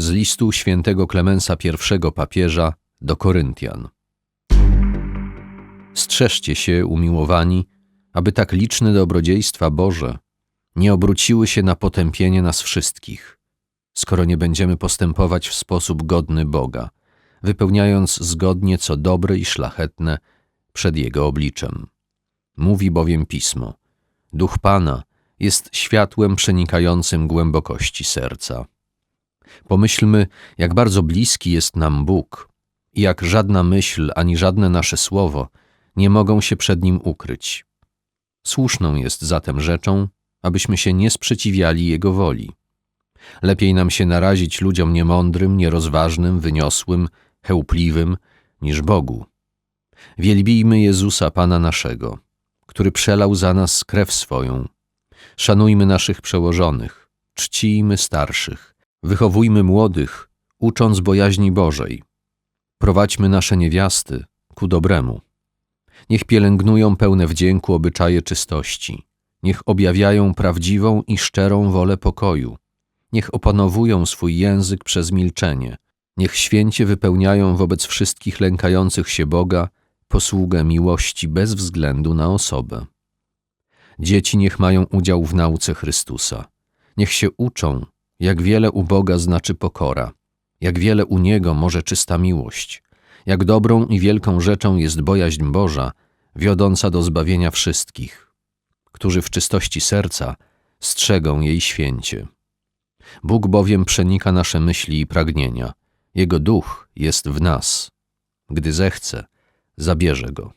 z listu świętego Klemensa I papieża do Koryntian. Strzeżcie się, umiłowani, aby tak liczne dobrodziejstwa Boże nie obróciły się na potępienie nas wszystkich, skoro nie będziemy postępować w sposób godny Boga, wypełniając zgodnie co dobre i szlachetne przed Jego obliczem. Mówi bowiem Pismo: Duch Pana jest światłem przenikającym głębokości serca. Pomyślmy, jak bardzo bliski jest nam Bóg i jak żadna myśl ani żadne nasze słowo nie mogą się przed Nim ukryć. Słuszną jest zatem rzeczą, abyśmy się nie sprzeciwiali Jego woli. Lepiej nam się narazić ludziom niemądrym, nierozważnym, wyniosłym, chełpliwym, niż Bogu. Wielbijmy Jezusa Pana naszego, który przelał za nas krew swoją. Szanujmy naszych przełożonych, czcijmy starszych, wychowujmy młodych, ucząc bojaźni Bożej. Prowadźmy nasze niewiasty ku dobremu. Niech pielęgnują pełne wdzięku obyczaje czystości. Niech objawiają prawdziwą i szczerą wolę pokoju. Niech opanowują swój język przez milczenie. Niech święcie wypełniają wobec wszystkich lękających się Boga posługę miłości bez względu na osobę. Dzieci niech mają udział w nauce Chrystusa. Niech się uczą, jak wiele u Boga znaczy pokora, jak wiele u Niego może czysta miłość, jak dobrą i wielką rzeczą jest bojaźń Boża, wiodąca do zbawienia wszystkich, którzy w czystości serca strzegą jej święcie. Bóg bowiem przenika nasze myśli i pragnienia. Jego duch jest w nas. Gdy zechce, zabierze go.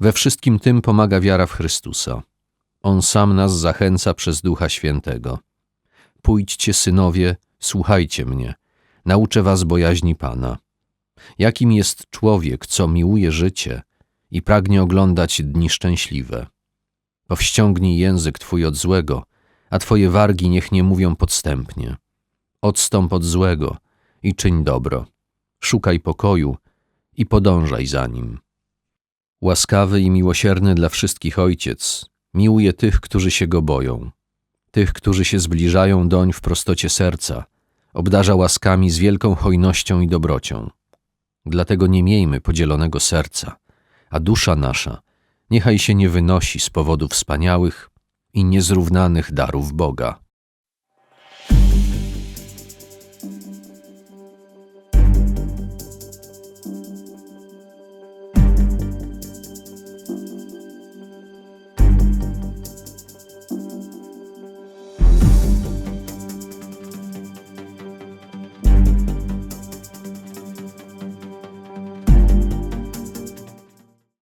We wszystkim tym pomaga wiara w Chrystusa. On sam nas zachęca przez Ducha Świętego. Pójdźcie, synowie, słuchajcie mnie, nauczę was bojaźni Pana. Jakim jest człowiek, co miłuje życie i pragnie oglądać dni szczęśliwe? Powściągnij język twój od złego, a twoje wargi niech nie mówią podstępnie. Odstąp od złego i czyń dobro. Szukaj pokoju i podążaj za nim. Łaskawy i miłosierny dla wszystkich Ojciec miłuje tych, którzy się Go boją, tych, którzy się zbliżają doń w prostocie serca, obdarza łaskami z wielką hojnością i dobrocią. Dlatego nie miejmy podzielonego serca, a dusza nasza niechaj się nie wynosi z powodu wspaniałych i niezrównanych darów Boga.